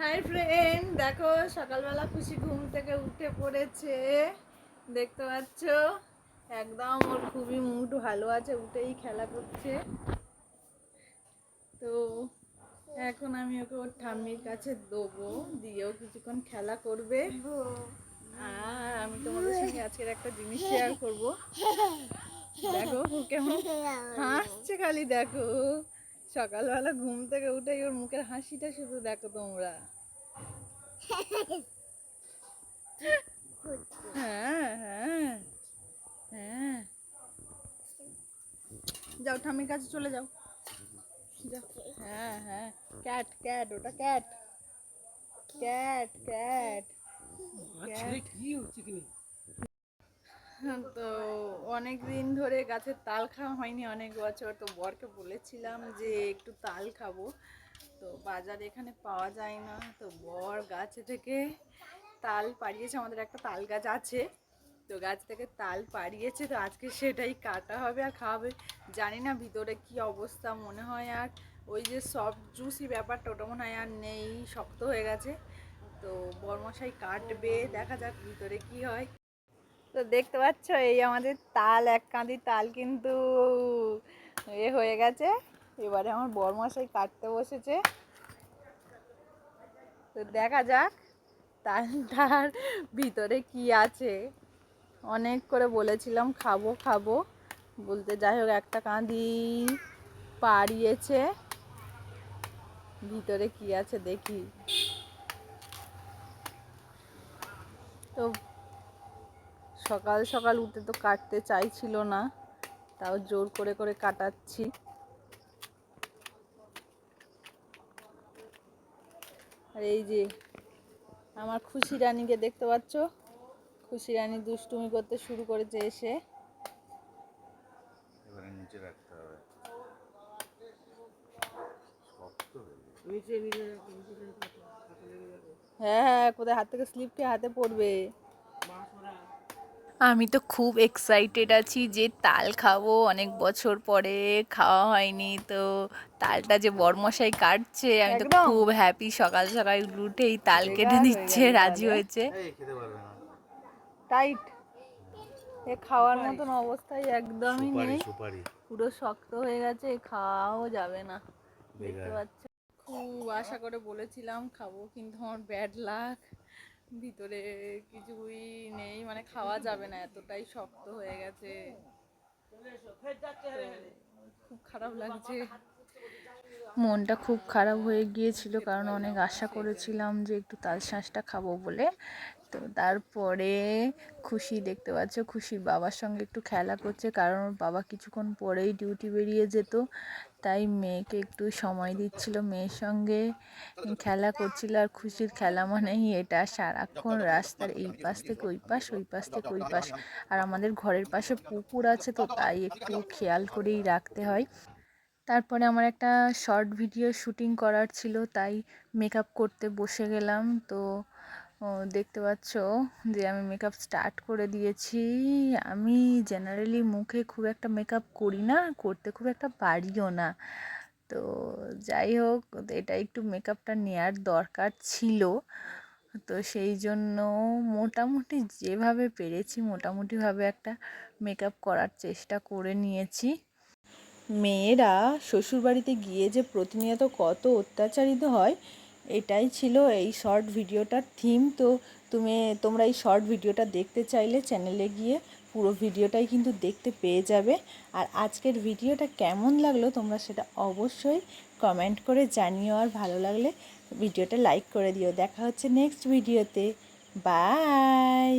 Hi friend দেখো, সকালবেলা খুশি ঘুম থেকে উঠে পড়েছে। দেখতে পাচ্ছ? একদম ওর খুবই মুড ভালো আছে, উঠেই খেলা করছে। তো এখন আমি ওকে ওর ঠাম্মির কাছে দেবো দিয়েও কিছুক্ষণ খেলা করবে। আর আমি তোমাদের সঙ্গে আজকের একটা জিনিস শেয়ার করব। দেখো কেমন হাসছে খালি, দেখো। সকালবেলা ঘুম থেকে উঠে ওর মুখের হাসিটা শুধু দেখো তোমরা। হ্যাঁ হ্যাঁ হ্যাঁ। যাও ঠামির কাছে চলে যাও। হ্যাঁ হ্যাঁ। ক্যাট ক্যাট ওটা ক্যাট। Cat cat. তো অনেক দিন ধরে গাছের তাল খাওয়া হয়নি অনেক বছর, তো বরকে বলেছিলাম যে একটু তাল খাব। তো বাজারে এখানে পাওয়া যায় না, তো বর গাছে থেকে তাল পাড়িয়েছে, আমাদের একটা তাল গাছ আছে। তো গাছ থেকে তাল পাড়িয়েছে, তো আজকে সেটাই কাটা হবে আর খাওয়াবে। জানি না ভিতরে কি অবস্থা মনে হয় আর ওই যে সব জুসি ব্যাপারটা, ওটা মনে হয় আর নেই, শক্ত হয়ে গেছে। তো বরমশাই কাটবে, দেখা যাক ভিতরে কি হয়। তো দেখতে পাচ্ছ, এই আমাদের তাল, এক কাঁদি তাল কিন্তু এ হয়ে গেছে। এবারে আমার বরমশাই কাটতে বসেছে। তো দেখা যাক, তালটার ভিতরে কি আছে। অনেক করে বলেছিলাম, খাব খাব। বলতে যাই হোক, একটা কাঁদি পাড়িয়েছে। ভিতরে কি আছে দেখি। তো সকাল সকাল উঠে তো কাটতে চাইছিল না তাও জোর করে করে কাটাচ্ছি। আর এই যে আমার খুশি রানীকে দেখতে পাচ্ছ? খুশি রানী দুষ্টুমি করতে শুরু করেছে এসে। নিচে রাখতে হবে। শক্ত হয়ে গেছে। হ্যাঁ হ্যাঁ কোথায় হাত থেকে স্লিপ খেয়ে হাতে পড়বে। আমি তো খুব এক্সাইটেড আছি যে তাল খাব অনেক বছর পরে খাওয়া হয়নি তো তালটা যে বরমশাই কাটছে আমি তো। খুব হ্যাপি সকাল সকাল উঠেই তাল কেটে দিচ্ছে রাজি হয়েছে। টাইট এ খাওয়ার মতন অবস্থায় একদমই নেই। পুরো শক্ত হয়ে গেছে খাওয়াও যাবে না। দেখতে পাচ্ছ। খুব আশা করে বলেছিলাম খাব কিন্তু আমার ব্যাড লাক ভিতরে কিছুই নেই মানে খাওয়া যাবে না এতটাই শক্ত হয়ে গেছে। খুব খারাপ লাগছে। মনটা খুব খারাপ হয়ে গিয়েছিল কারণ অনেক আশা করেছিলাম যে একটু তাল শাঁসটা খাব বলে। তো তারপরে খুশি দেখতে পাচ্ছ, খুশির বাবার সঙ্গে একটু খেলা করছে কারণ ওর বাবা কিছুক্ষণ পরেই ডিউটি বেরিয়ে যেত। তাই মেয়েকে একটু সময় দিচ্ছিল, মেয়ের সঙ্গে খেলা করছিল আর খুশির খেলা মানেই এটা। সারাক্ষণ রাস্তার এই পাশ থেকে ওই পাশ ওই পাশ থেকে ওই পাশ। আর আমাদের ঘরের পাশে পুকুর আছে তো তাই একটু খেয়াল করেই রাখতে হয়। তারপরে আমার একটা শর্ট ভিডিও শুটিং করার ছিল, তাই মেকআপ করতে বসে গেলাম। তো দেখতে পাচ্ছ যে আমি মেকআপ স্টার্ট করে দিয়েছি। আমি জেনারেলি মুখে খুব একটা মেকআপ করি না, করতে খুব একটা পারিও না। তো, যাই হোক, এটা একটু মেকআপটা নেওয়ার দরকার ছিল। তো সেই জন্য মোটামুটি যেভাবে পেরেছি, মোটামুটিভাবে একটা মেকআপ করার চেষ্টা করে নিয়েছি। মেয়েরা শ্বশুরবাড়িতে গিয়ে যে প্রতিনিয়ত কত অত্যাচারিত হয়, এটাই ছিল এই শর্ট ভিডিওটার থিম তো তুমি, তোমরা এই শর্ট ভিডিওটা দেখতে চাইলে চ্যানেলে গিয়ে পুরো ভিডিওটাই কিন্তু দেখতে পেয়ে যাবে। আর আজকের ভিডিওটা কেমন লাগল তোমরা সেটা অবশ্যই কমেন্ট করে জানিও। আর ভালো লাগলে ভিডিওটা লাইক করে দিও। দেখা হচ্ছে নেক্সট ভিডিওতে। বাই